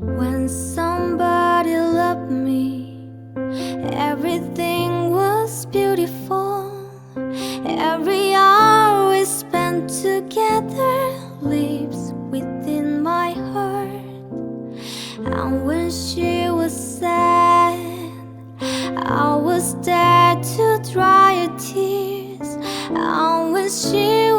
When somebody loved me, everything was beautiful. Every hour we spent together lives within my heart. And when she was sad, I was there to dry her tears. And when she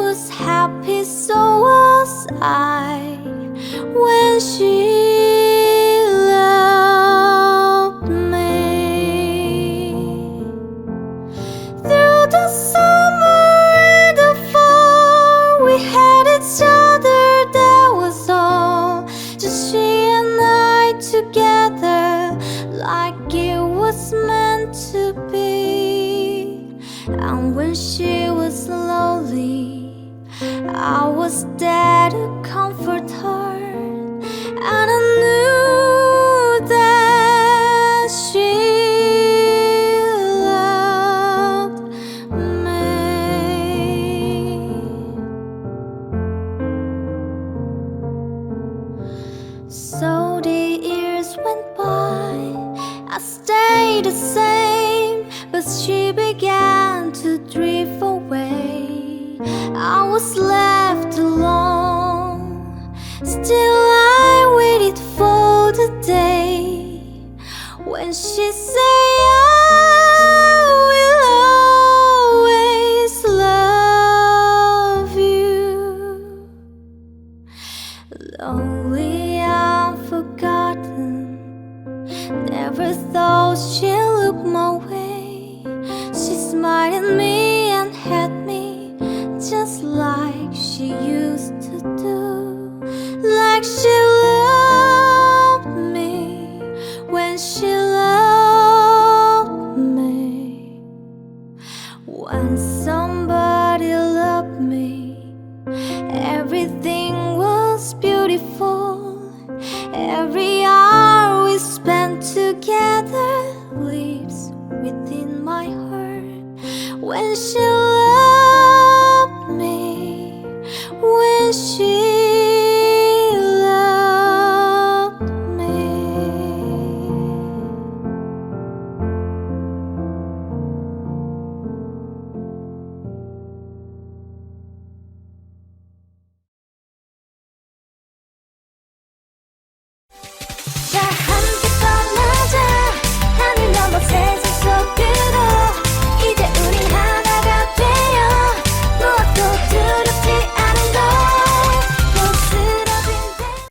was there to comfort her, and I knew that she loved me. So the years went by, I stayed the same, but she began to drift away. I was left when she said, I will always love you. Lonely and forgotten. Never thought she'd look my way. She smiled at me and had me just like she used to do. Like she Everything was beautiful. Every hour we spent together lives within my heart. When she